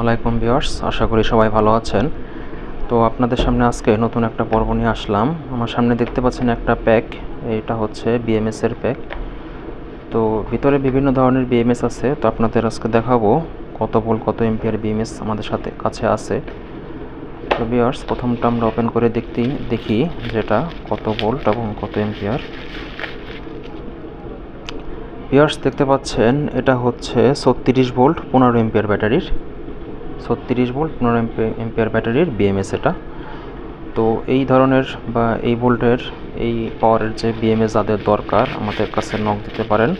আলাইকুম ভিউয়ার্স, আশা করি সবাই ভালো আছেন। তো আপনাদের সামনে আজকে নতুন একটা পর্ব নিয়ে আসলাম। আমার সামনে দেখতে পাচ্ছেন একটা প্যাক এটা হচ্ছে বিএমএস এর প্যাক। তো ভিতরে বিভিন্ন ধরনের বিএমএস আছে, তো আপনাদের আজকে দেখাবো কত ভোল কত এমপিআর বিএমএস আমাদের সাথে কাছে আছে। তো ভিউয়ার্স, প্রথমটা আমরা ওপেন করে দেখতে, দেখি যেটা কত ভোল্ট এবং কত এমপিআর ভিউয়ার্স, দেখতে পাচ্ছেন, এটা হচ্ছে ছত্রিশ ভোল্ট, পনেরো এমপিআর ব্যাটারির। ছত্রিশ ভোল্ট, পনেরো এমপিআর ব্যাটারির বিএমএস এটা। তো এই ধরনের বা এই ভোল্টের, এই পাওয়ারের যে বিএমএস যাদের দরকার, আমাদের কাছে নক দিতে পারেন।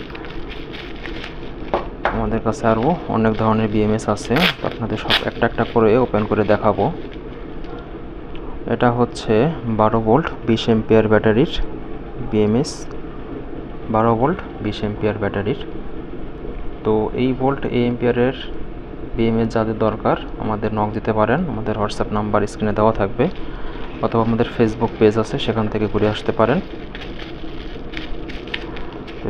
আমাদের কাছে আরও অনেক ধরনের বিএমএস আছে। আপনাদের সব একটা একটা করে ওপেন করে দেখাবো। এটা হচ্ছে বারো ভোল্ট, বিশ এমপিআর ব্যাটারির বিএমএস বারো ভোল্ট, বিশ এমপিআর ব্যাটারির। তো এই ভোল্ট, এই এমপিআরের বিএমএস যাদের দরকার, আমাদের নক দিতে পারেন। আমাদের হোয়াটসঅ্যাপ নাম্বার স্ক্রিনে দেওয়া থাকবে। অথবা আমাদের ফেসবুক পেজ আছে, সেখান থেকে ঘুরে আসতে পারেন।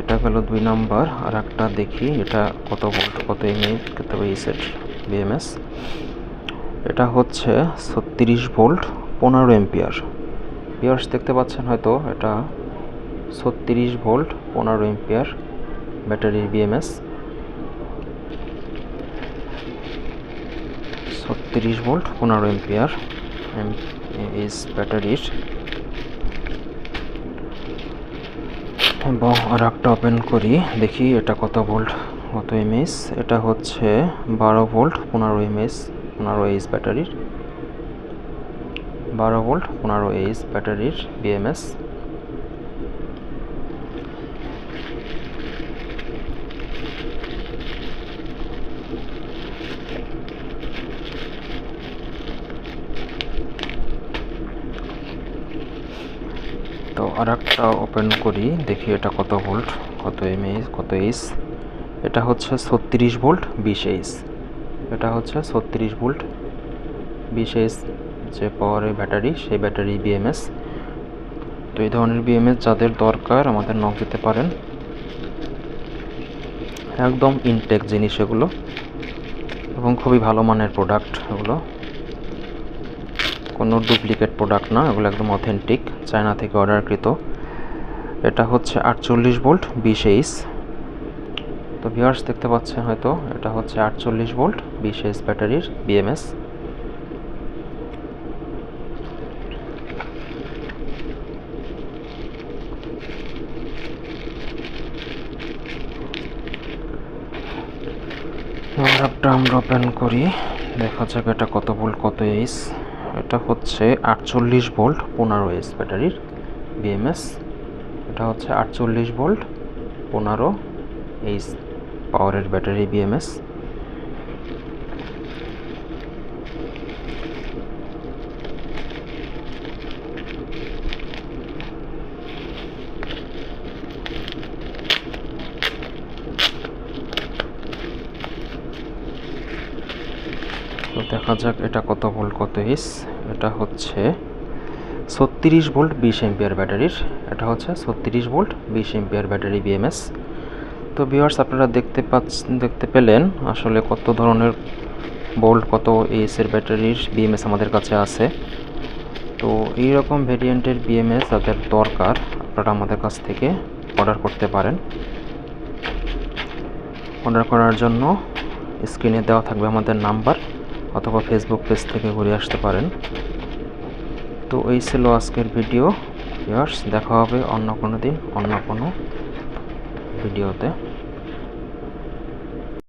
এটা গেল দুই নাম্বার আর একটা দেখি, এটা কত ভোল্ট কত এমএস কত ইসের বিএমএস এটা হচ্ছে ছত্রিশ ভোল্ট পনেরো এমপিআর পিয়ার্স দেখতে পাচ্ছেন হয়তো, এটা ছত্রিশ ভোল্ট পনেরো এমপিআর ব্যাটারির বিএমএস ছত্রিশ ভোল্ট, পনেরো এমপিআর এস ব্যাটারির এবং আর একটা ওপেন করি, দেখি এটা কত ভোল্ট, কত এমএস এটা হচ্ছে বারো ভোল্ট, পনেরো এমএস পনেরো এইচ ব্যাটারির বারো ভোল্ট, পনেরো এইচ ব্যাটারির বিএমএস তো আর একটা ওপেন করি, দেখি এটা কত ভোল্ট কত এমএইচ কত এইচ এটা হচ্ছে ছত্রিশ ভোল্ট বিশ এইচ এটা হচ্ছে ছত্রিশ ভোল্ট বিশ এইচ যে পাওয়ারের ব্যাটারি সেই ব্যাটারি বিএমএস তো এই ধরনের বিএমএস যাদের দরকার, আমাদের নক দিতে পারেন। একদম ইনটেক জিনিস এগুলো। এবং খুবই ভালো মানের প্রোডাক্ট এগুলো। কোনো ডুপ্লিকেট প্রোডাক্ট না, এগুলো একদম অথেন্টিক চায়না থেকে অর্ডারকৃত। এটা হচ্ছে আটচল্লিশ ভোল্ট বিশ এইচ তো ভিউয়ার্স দেখতে পাচ্ছেন হয়তো, এটা হচ্ছে আটচল্লিশ ভোল্ট বিশ এইচ ব্যাটারির বিএমএস আমরা ওপেন করি, দেখা যাক এটা কত ভোল্ট, কত এইচ এটা হচ্ছে আটচল্লিশ ভোল্ট পনেরো এস ব্যাটারির বিএমএস এটা হচ্ছে আটচল্লিশ ভোল্ট পনেরো এইচ পাওয়ারের ব্যাটারি বিএমএস দেখা যাক এটা কত ভোল্ট কত ইস এটা হচ্ছে ছত্রিশ ভোল্ট বিশ এমপিয়ার ব্যাটারির। এটা হচ্ছে ছত্রিশ ভোল্ট বিশ এমপিয়ার ব্যাটারি বিএমএস তো ভিউয়ার্স আপনারা দেখতে পাচ্ছেন দেখতে পেলেন আসলে কত ধরনের ভোল্ট কত এসের ব্যাটারির বিএমএস আমাদের কাছে আছে। তো এই রকম ভেরিয়েন্টের বিএমএস যাদের দরকার, আপনারা আমাদের কাছ থেকে অর্ডার করতে পারেন। অর্ডার করার জন্য স্ক্রিনে দেওয়া থাকবে আমাদের নাম্বার অথবা ফেসবুক পেজ থেকে ঘুরে আসতে পারেন। তো এই ছিল আজকের ভিডিও ভিউয়ার্স দেখা হবে অন্য কোনো দিন, অন্য কোনো ভিডিওতে